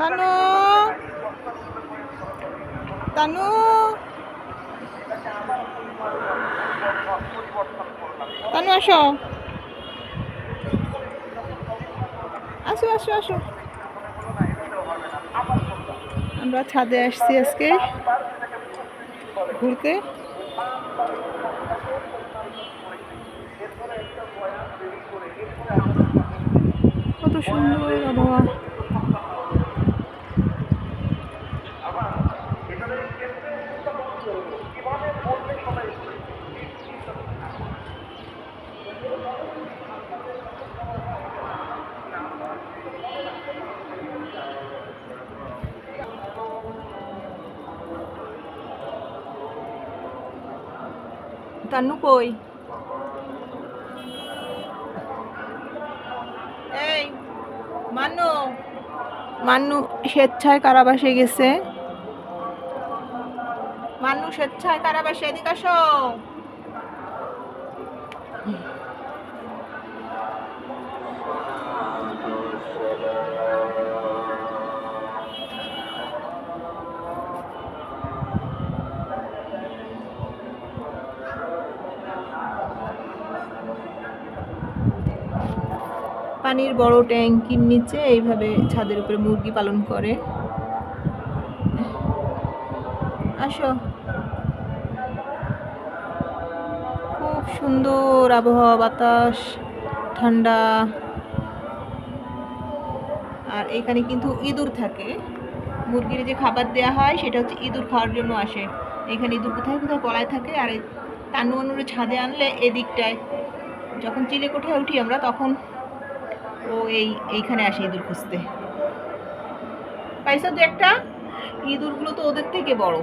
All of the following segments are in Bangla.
তানু? তানু? তানু, আসো। আসো আসো আসো। আমরা ছাদে আসছি আজকে ঘুরতে। কত সুন্দর আবহাওয়া। তান্নু কই? এই মান্নু। মান্নু স্বেচ্ছায় কারাবাসে গেছে। মান্নু স্বেচ্ছায় কারাবাসে এদিকে আসো। পানির বড় ট্যাঙ্কির নিচে এইভাবে ছাদের উপরে মুরগি পালন করে। আসো। খুব সুন্দর আবহাওয়া, বাতাস, ঠান্ডা। আর এখানে কিন্তু ইঁদুর থাকে। মুরগির যে খাবার দেওয়া হয়, সেটা হচ্ছে ইঁদুর খাওয়ার জন্য আসে। এখানে ইঁদুর কোথায় কোথায় পলায় থাকে, আর তানু অনুরে ছাদে আনলে এদিকটায়। যখন চিলে কোঠায় উঠি আমরা, তখন ও এই, এইখানে আসে ইঁদুর খুঁজতে। পাইছো দু একটা? ইঁদুরগুলো তো ওদের থেকে বড়।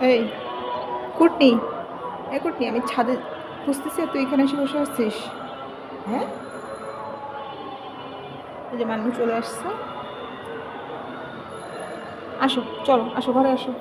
এই, কুটনি। এ কুটনি, আমি ছাদে খুঁজতেছি আর তুই এখানে এসে বসে আসছিস হ্যাঁ? এই যে মানুষ চলে আসছে। আসো, চলো, আসো, ঘরে আসো।